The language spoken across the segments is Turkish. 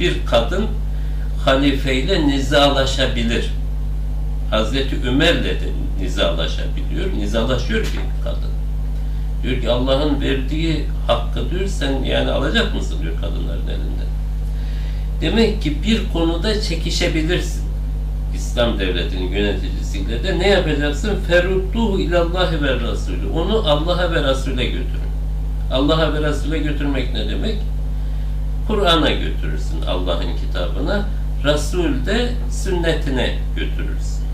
bir kadın halifeyle nizalaşabilir. Hazreti Ömer'le de nizalaşabiliyor. Nizalaşıyor ki kadın. Diyor ki Allah'ın verdiği hakkı diyor sen yani alacak mısın diyor kadınların elinden. Demek ki bir konuda çekişebilirsin. İslam devletinin yöneticisiyle de ne yapacaksın? Ferudduhu ilallahi ve Resulü. Onu Allah'a ve Resul'e götürün. Allah'a ve Resul'e götürmek ne demek? Kur'an'a götürürsün Allah'ın kitabına. Resul de sünnetine götürürsün.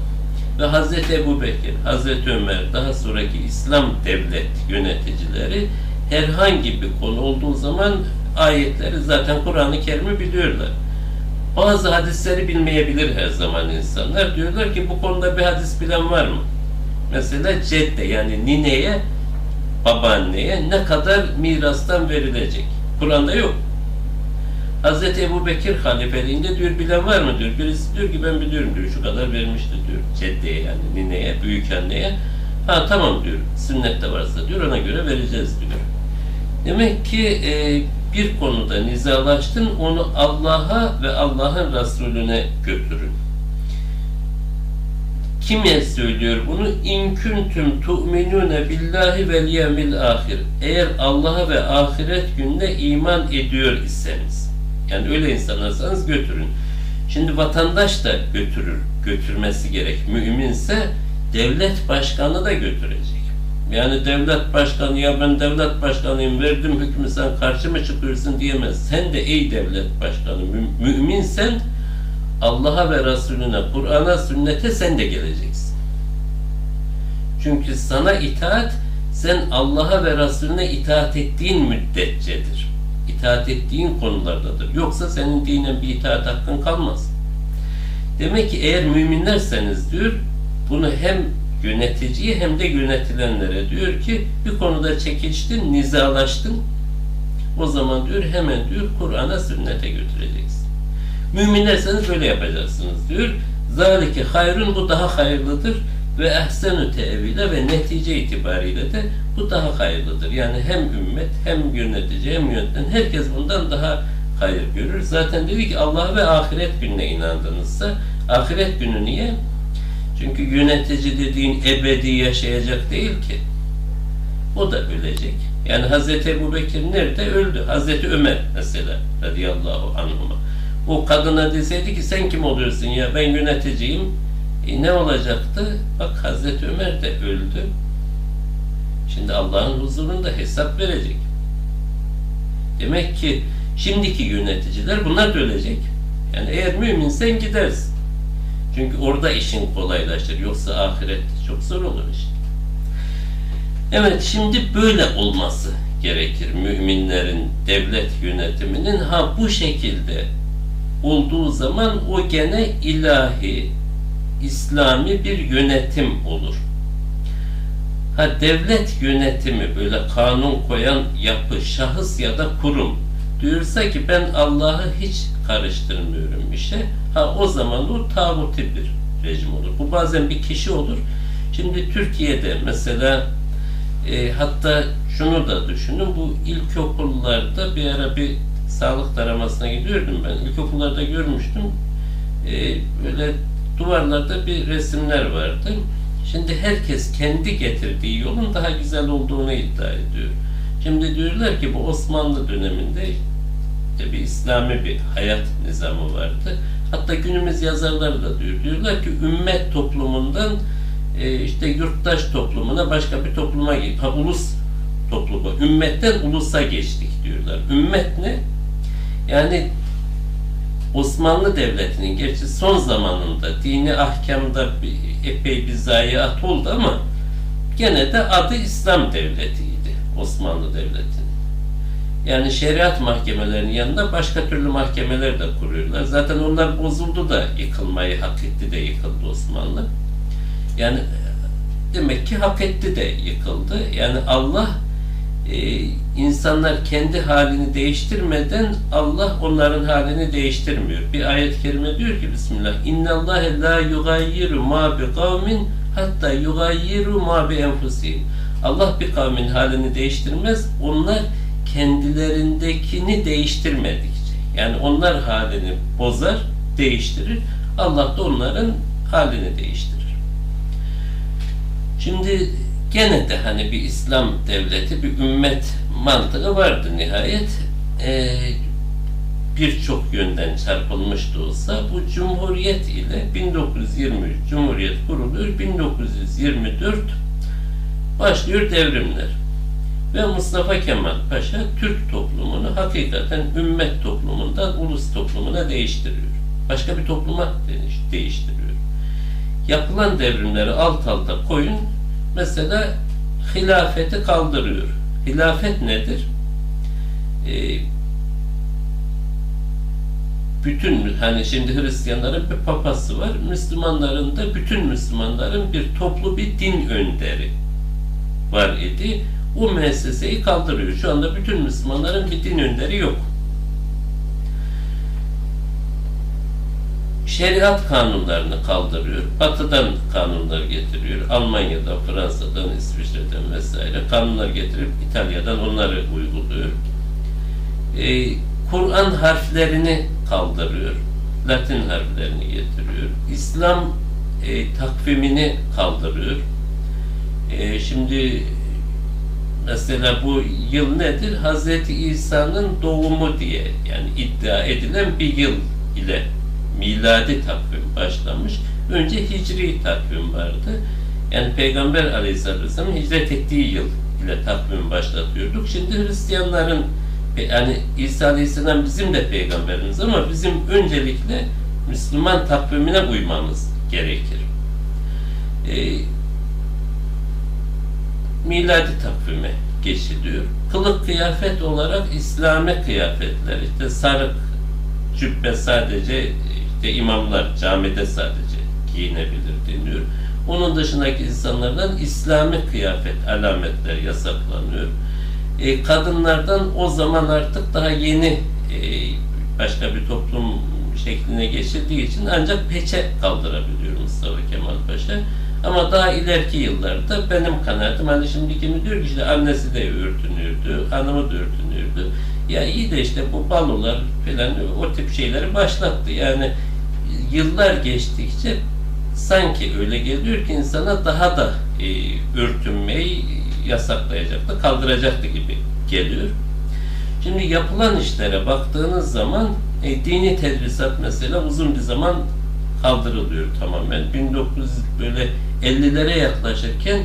Ve Hazreti Ebu Bekir, Hazreti Ömer, daha sonraki İslam devlet yöneticileri herhangi bir konu olduğu zaman ayetleri zaten Kur'an-ı Kerim'i biliyorlar. Bazı hadisleri bilmeyebilir her zaman insanlar. Diyorlar ki bu konuda bir hadis bilen var mı? Mesela cedde yani nineye, babaanneye ne kadar mirastan verilecek? Kur'an'da yok. Hazreti Ebu Bekir halifeliğinde diyor bilen var mı diyor. Birisi diyor ki ben biliyorum diyor şu kadar vermişti diyor. Ceddeye yani nineye, büyük anneye. Ha tamam diyor. Sünnette varsa diyor ona göre vereceğiz diyor. Demek ki e, bir konuda nizalaştın onu Allah'a ve Allah'ın Resulüne götürün. Kime söylüyor bunu? İn kuntum tu'minune billahi vel yevmil ahir. Eğer Allah'a ve ahiret gününe iman ediyor iseniz. Yani öyle insanlarsanız götürün. Şimdi vatandaş da götürür, götürmesi gerek. Müminse devlet başkanı da götürecek. Yani devlet başkanı ya ben devlet başkanıyım verdim hükmü sen karşı mı çıkıyorsun diyemez. Sen de ey devlet başkanı mü- müminsen Allah'a ve Resulüne, Kur'an'a, sünnete sen de geleceksin. Çünkü sana itaat sen Allah'a ve Resulüne itaat ettiğin müddetçedir. İtaat ettiğin konulardadır. Yoksa senin dinen bir itaat hakkın kalmaz. Demek ki eğer müminlerseniz diyor bunu hem yöneticiye hem de yönetilenlere diyor ki bir konuda çekiştin, nizalaştın. O zaman diyor hemen diyor Kur'an'a sünnete götüreceksin. Müminlerseniz böyle yapacaksınız diyor. Zalike hayrun bu daha hayırlıdır ve ehsenü tevile ve netice itibariyle de bu daha hayırlıdır. Yani hem ümmet hem yönetici hem yöneten herkes bundan daha hayır görür. Zaten dedi ki Allah ve ahiret gününe inandınızsa ahiret günü niye? Çünkü yönetici dediğin ebedi yaşayacak değil ki. O da ölecek. Yani Hazreti Ebu Bekir nerede? Öldü. Hazreti Ömer mesela radıyallahu anhuma. O kadına deseydi ki sen kim oluyorsun ya ben yöneticiyim. E ne olacaktı? Bak Hazreti Ömer de öldü. Şimdi Allah'ın huzurunda hesap verecek. Demek ki şimdiki yöneticiler bunlar da ölecek. Yani eğer müminsen gidersin. Çünkü orada işin kolaylaşır. Yoksa ahiret çok zor olur işte. Evet şimdi böyle olması gerekir müminlerin devlet yönetiminin ha bu şekilde olduğu zaman o gene ilahi İslami bir yönetim olur. Ha devlet yönetimi böyle kanun koyan yapı, şahıs ya da kurum diyorsa ki ben Allah'ı hiç karıştırmıyorum işe. Ha o zaman o tağuti bir rejim olur. Bu bazen bir kişi olur. Şimdi Türkiye'de mesela e, hatta şunu da düşünün bu ilkokullarda bir ara bir sağlık taramasına gidiyordum ben. İlkokullarda görmüştüm. E, böyle duvarlarda bir resimler vardı. Şimdi herkes kendi getirdiği yolun daha güzel olduğunu iddia ediyor. Şimdi diyorlar ki bu Osmanlı döneminde bir İslami bir hayat nizamı vardı. Hatta günümüz yazarları da diyor. Diyorlar ki ümmet toplumundan e, işte yurttaş toplumuna başka bir topluma ha, ulus toplumu. Ümmetten ulusa geçtik diyorlar. Ümmet ne? Yani Osmanlı Devleti'nin gerçi son zamanında dini ahkamda epey bir zayiat oldu ama gene de adı İslam Devleti'ydi Osmanlı Devleti'nin. Yani şeriat mahkemelerinin yanında başka türlü mahkemeler de kuruyorlar. Zaten onlar bozuldu da yıkılmayı hak etti de yıkıldı Osmanlı. Yani demek ki hak etti de yıkıldı. Yani Allah e, insanlar kendi halini değiştirmeden Allah onların halini değiştirmiyor. Bir ayet-i kerime diyor ki Bismillah İnna Allah la yugayyiru ma bi kavmin hatta yugayyiru ma bi enfusihim. Allah bir kavmin halini değiştirmez. Onlar kendilerindekini değiştirmedikçe. Yani onlar halini bozar, değiştirir. Allah da onların halini değiştirir. Şimdi gene de hani bir İslam devleti, bir ümmet mantığı vardı nihayet. Ee, birçok yönden çarpılmış da olsa bu Cumhuriyet ile 1923 Cumhuriyet kuruluyor. 1924 başlıyor devrimler. Ve Mustafa Kemal Paşa Türk toplumunu hakikaten ümmet toplumundan ulus toplumuna değiştiriyor. Başka bir topluma değiştiriyor. Yapılan devrimleri alt alta koyun. Mesela hilafeti kaldırıyor. Hilafet nedir? Ee, bütün hani şimdi Hristiyanların bir papası var. Müslümanların da bütün Müslümanların bir toplu bir din önderi var idi. O müesseseyi kaldırıyor. Şu anda bütün Müslümanların bir din önderi yok. Şeriat kanunlarını kaldırıyor. Batı'dan kanunlar getiriyor. Almanya'dan, Fransa'dan, İsviçre'den vesaire kanunlar getirip İtalya'dan onları uyguluyor. Ee, Kur'an harflerini kaldırıyor. Latin harflerini getiriyor. İslam e, takvimini kaldırıyor. E, şimdi mesela bu yıl nedir? Hazreti İsa'nın doğumu diye yani iddia edilen bir yıl ile miladi takvim başlamış. Önce hicri takvim vardı. Yani Peygamber Aleyhisselatü Vesselam'ın hicret ettiği yıl ile takvim başlatıyorduk. Şimdi Hristiyanların yani İsa Aleyhisselam bizim de peygamberimiz ama bizim öncelikle Müslüman takvimine uymamız gerekir. Ee, miladi takvime geçiliyor. Kılık kıyafet olarak İslami kıyafetler, işte sarık, cübbe sadece işte imamlar camide sadece giyinebilir deniyor. Onun dışındaki insanlardan İslami kıyafet alametler yasaklanıyor. E, kadınlardan o zaman artık daha yeni e, başka bir toplum şekline geçildiği için ancak peçe kaldırabiliyor Mustafa Kemal Paşa. Ama daha ileriki yıllarda benim kanaatim hani şimdi kimi diyor ki işte annesi de örtünürdü, hanımı da örtünürdü. Ya iyi de işte bu balolar falan o tip şeyleri başlattı. Yani yıllar geçtikçe sanki öyle geliyor ki insana daha da e, örtünmeyi yasaklayacaktı, kaldıracaktı gibi geliyor. Şimdi yapılan işlere baktığınız zaman e, dini tedrisat mesela uzun bir zaman kaldırılıyor tamamen. 1900 böyle 50'lere yaklaşırken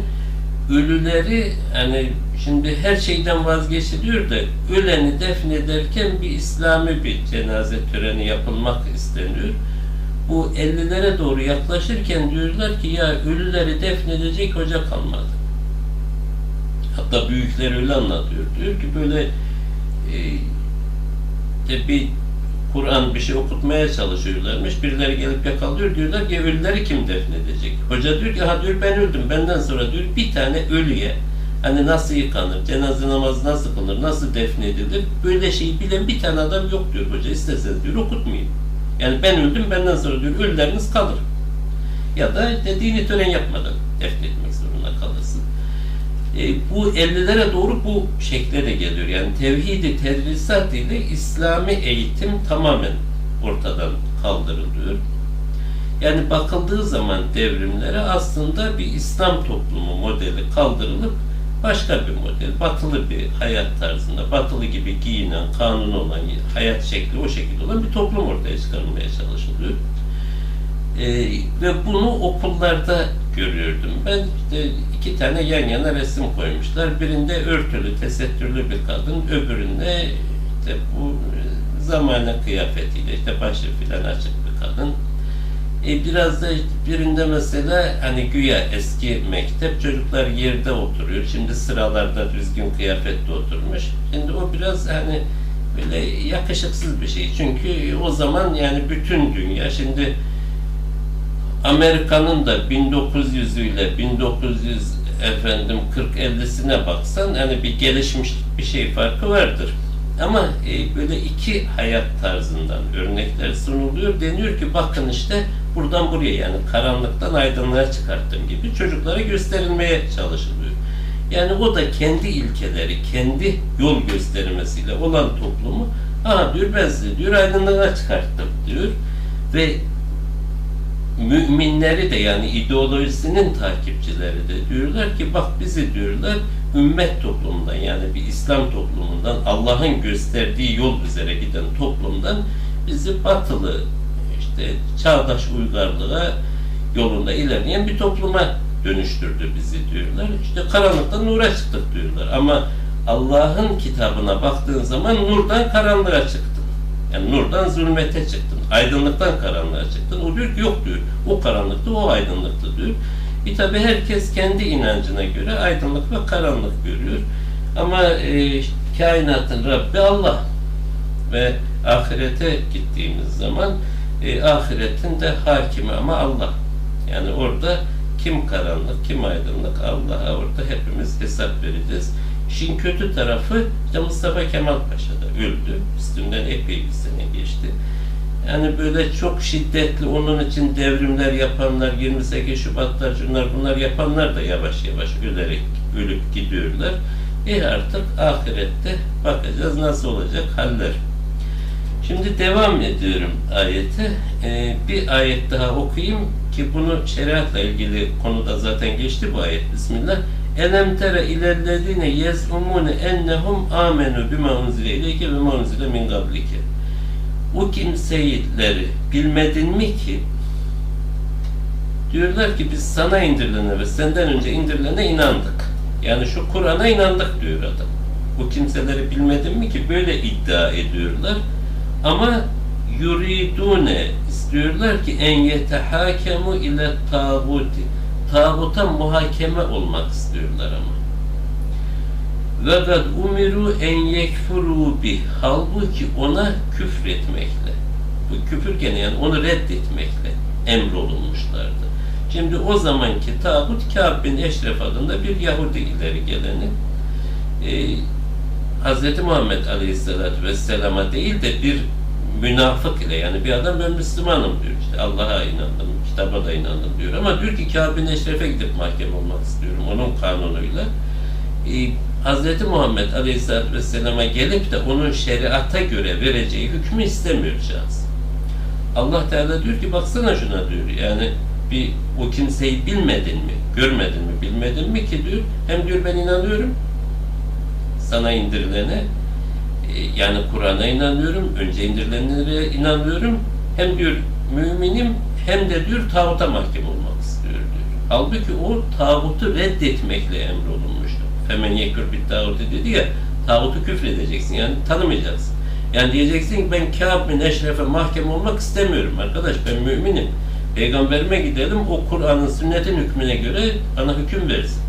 ölüleri hani şimdi her şeyden vazgeçiliyor da öleni defnederken bir İslami bir cenaze töreni yapılmak isteniyor. Bu 50'lere doğru yaklaşırken diyorlar ki ya ölüleri defnedecek hoca kalmadı. Hatta büyükler öyle anlatıyor. Diyor ki böyle e, bir Kur'an bir şey okutmaya çalışıyorlarmış. Birileri gelip yakalıyor. Diyorlar ki ölüleri kim defnedecek? Hoca diyor ki ha diyor ben öldüm. Benden sonra diyor bir tane ölüye hani nasıl yıkanır, cenaze namazı nasıl kılınır, nasıl defnedilir böyle şeyi bilen bir tane adam yok diyor hoca. İsterseniz diyor okutmayın. Yani ben öldüm benden sonra diyor ölüleriniz kalır. Ya da işte dini tören yapmadan defnetmek zorunda kalırsın. E, bu 50'lere doğru bu şekle de geliyor. Yani tevhidi tedrisat ile İslami eğitim tamamen ortadan kaldırılıyor. Yani bakıldığı zaman devrimlere aslında bir İslam toplumu modeli kaldırılıp başka bir model, batılı bir hayat tarzında, batılı gibi giyinen, kanun olan, hayat şekli o şekilde olan bir toplum ortaya çıkarılmaya çalışılıyor. Ee, ve bunu okullarda görüyordum. Ben işte iki tane yan yana resim koymuşlar. Birinde örtülü, tesettürlü bir kadın, öbüründe işte bu zamane kıyafetiyle işte başı filan açık bir kadın. E biraz da birinde mesela hani güya eski mektep çocuklar yerde oturuyor. Şimdi sıralarda düzgün kıyafetle oturmuş. Şimdi o biraz hani böyle yakışıksız bir şey. Çünkü o zaman yani bütün dünya şimdi Amerika'nın da 1900 ile 1900 efendim 40-50'sine baksan hani bir gelişmiş bir şey farkı vardır. Ama e, böyle iki hayat tarzından örnekler sunuluyor. Deniyor ki bakın işte buradan buraya yani karanlıktan aydınlığa çıkarttığım gibi çocuklara gösterilmeye çalışılıyor. Yani o da kendi ilkeleri, kendi yol göstermesiyle olan toplumu Aha diyor ben sizi diyor aydınlığa çıkarttım diyor. Ve müminleri de yani ideolojisinin takipçileri de diyorlar ki bak bizi diyorlar ümmet toplumundan yani bir İslam toplumundan Allah'ın gösterdiği yol üzere giden toplumdan bizi batılı işte çağdaş uygarlığa yolunda ilerleyen bir topluma dönüştürdü bizi diyorlar. İşte karanlıktan nura çıktık diyorlar. Ama Allah'ın kitabına baktığın zaman nurdan karanlığa çıktın. Yani nurdan zulmete çıktın. Aydınlıktan karanlığa çıktın. O diyor ki yok diyor. O karanlıktı, o aydınlıktı diyor. Bir tabi herkes kendi inancına göre aydınlık ve karanlık görüyor. Ama e, kainatın Rabbi Allah ve ahirete gittiğimiz zaman e, ahiretin de hakimi ama Allah. Yani orada kim karanlık, kim aydınlık Allah'a orada hepimiz hesap vereceğiz. İşin kötü tarafı işte Mustafa Kemal Paşa da öldü. Üstünden epey bir sene geçti. Yani böyle çok şiddetli onun için devrimler yapanlar, 28 Şubatlar, şunlar bunlar yapanlar da yavaş yavaş ölerek ölüp gidiyorlar. E artık ahirette bakacağız nasıl olacak haller. Şimdi devam ediyorum ayete. Ee, bir ayet daha okuyayım ki bunu şeriatla ilgili konuda zaten geçti bu ayet. Bismillah. Elem tere ilellezine yez'umune ennehum amenu bima unzile ileyke ve unzile min qablike. O kimseleri bilmedin mi ki diyorlar ki biz sana indirilene ve senden önce indirilene inandık. Yani şu Kur'an'a inandık diyor adam. Bu kimseleri bilmedin mi ki böyle iddia ediyorlar. Ama yuridune istiyorlar ki en yetehakemu ile tağuti. Tağuta muhakeme olmak istiyorlar ama. Ve kad umiru en yekfuru bih. Halbuki ona küfretmekle. Bu küfür gene yani onu reddetmekle emrolunmuşlardı. Şimdi o zamanki tağut Kâb bin Eşref adında bir Yahudi ileri geleni. Ee, Hz. Muhammed Aleyhisselatü Vesselam'a değil de bir münafık ile yani bir adam ben Müslümanım diyor işte Allah'a inandım, kitaba da inandım diyor ama diyor ki Kâb-i Eşref'e gidip mahkeme olmak istiyorum onun kanunuyla. Ee, Hz. Muhammed Aleyhisselatü Vesselam'a gelip de onun şeriata göre vereceği hükmü istemiyor. Allah Teala diyor ki baksana şuna diyor yani bir o kimseyi bilmedin mi, görmedin mi, bilmedin mi ki diyor. Hem diyor ben inanıyorum sana indirilene e, yani Kur'an'a inanıyorum, önce indirilenlere inanıyorum. Hem diyor müminim hem de diyor tağuta mahkum olmak istiyor diyor. Halbuki o tağutu reddetmekle emrolunmuştu. Femen yekür bir tağutu dedi ya, tağutu küfredeceksin yani tanımayacaksın. Yani diyeceksin ki ben Kâb bin Eşref'e mahkem olmak istemiyorum arkadaş ben müminim. Peygamberime gidelim o Kur'an'ın sünnetin hükmüne göre bana hüküm versin.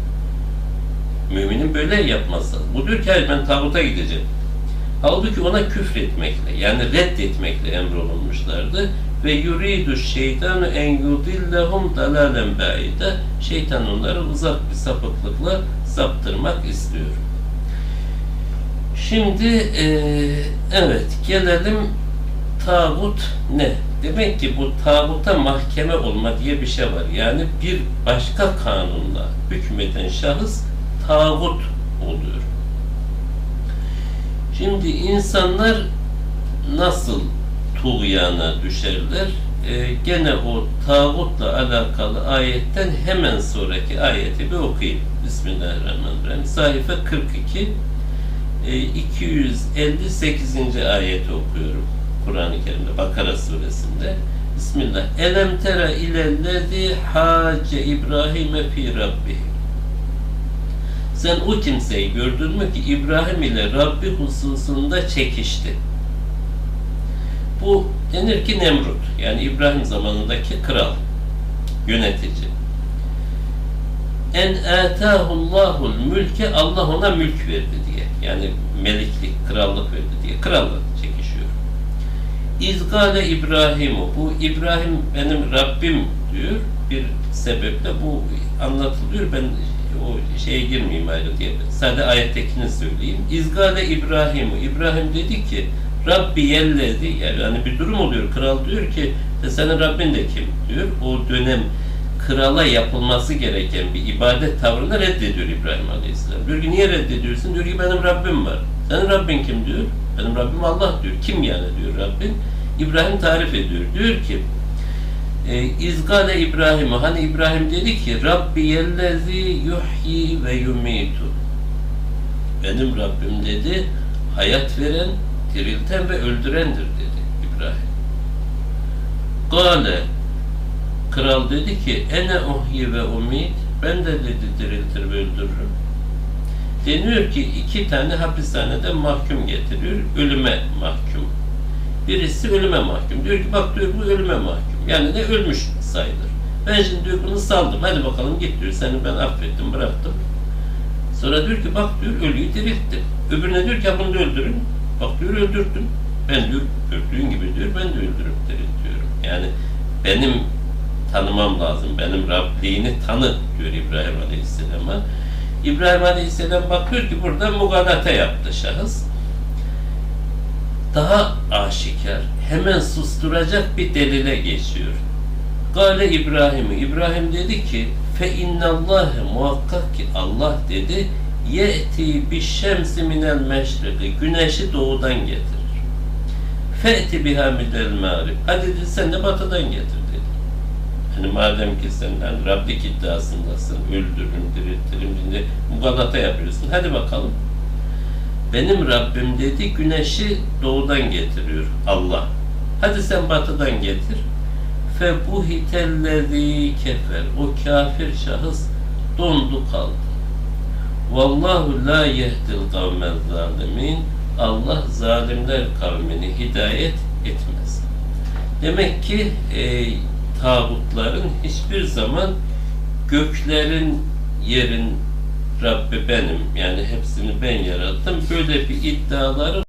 Müminin böyle yapması lazım. Bu diyor ki hayır ben tağuta gideceğim. Halbuki ona küfretmekle yani reddetmekle emrolunmuşlardı. Ve yuridu şeytanu en yudillahum dalalen ba'ide. Şeytan onları uzak bir sapıklıkla saptırmak istiyor. Şimdi e, evet gelelim tağut ne? Demek ki bu tağuta mahkeme olma diye bir şey var. Yani bir başka kanunla hükmeden şahıs tağut oluyor. Şimdi insanlar nasıl tuğyana düşerler? Ee, gene o tağutla alakalı ayetten hemen sonraki ayeti bir okuyayım. Bismillahirrahmanirrahim. Sayfa 42 e, 258. ayeti okuyorum. Kur'an-ı Kerim'de Bakara suresinde. Bismillah. Elem tera ilellezi hace İbrahim'e fi rabbih. Sen o kimseyi gördün mü ki İbrahim ile Rabbi hususunda çekişti. Bu denir ki Nemrut. Yani İbrahim zamanındaki kral, yönetici. En atahullahul mülke Allah ona mülk verdi diye. Yani meliklik, krallık verdi diye. Krallık çekişiyor. İzgale İbrahimu. Bu İbrahim benim Rabbim diyor. Bir sebeple bu anlatılıyor. Ben o şeye girmeyeyim ayrıntıya. Sadece ayettekini söyleyeyim. İzgale İbrahim'u. İbrahim dedi ki Rabbi yelledi. Yani bir durum oluyor. Kral diyor ki e senin Rabbin de kim diyor. O dönem krala yapılması gereken bir ibadet tavrını reddediyor İbrahim Aleyhisselam. Diyor ki niye reddediyorsun? Diyor ki benim Rabbim var. Senin Rabbin kim diyor. Benim Rabbim Allah diyor. Kim yani diyor Rabbim. İbrahim tarif ediyor. Diyor ki e, İzgale İbrahim'e hani İbrahim dedi ki Rabbi yellezi yuhyi ve yumitu benim Rabbim dedi hayat veren, dirilten ve öldürendir dedi İbrahim. Gale kral dedi ki ene uhyi ve umid ben de dedi diriltir ve öldürürüm. Deniyor ki iki tane hapishanede mahkum getiriyor. Ölüme mahkum. Birisi ölüme mahkum. Diyor ki bak diyor bu ölüme mahkum. Yani ne ölmüş sayılır. Ben şimdi diyor bunu saldım. Hadi bakalım git diyor. Seni ben affettim bıraktım. Sonra diyor ki bak diyor ölüyü dirilttim. Öbürüne diyor ki "Ya bunu da öldürün. Bak diyor öldürdüm. Ben diyor gördüğün gibi diyor ben de öldürüp diriltiyorum. Yani benim tanımam lazım. Benim Rabliğini tanı diyor İbrahim Aleyhisselam'a. İbrahim Aleyhisselam bakıyor ki burada mugalate yaptı şahıs. Daha aşikar, hemen susturacak bir delile geçiyor. Gale İbrahim, İbrahim dedi ki fe innallâhe muhakkak ki Allah dedi ye'ti bi şemsi minel meşriki güneşi doğudan getirir. Fe'ti biha minel mağrib. Hadi dedi sen de batıdan getir dedi. Hani madem ki sen hani Rablik iddiasındasın, öldürürüm, diriltirim, şimdi mugalata yapıyorsun. Hadi bakalım. Benim Rabbim dedi güneşi doğudan getiriyor Allah. Hadi sen batıdan getir. Fe bu hitellezi kefer. O kafir şahıs dondu kaldı. Vallahu la yehdil kavmel zalimin. Allah zalimler kavmini hidayet etmez. Demek ki e, tağutların hiçbir zaman göklerin yerin Rabbi benim yani hepsini ben yarattım böyle bir iddiaları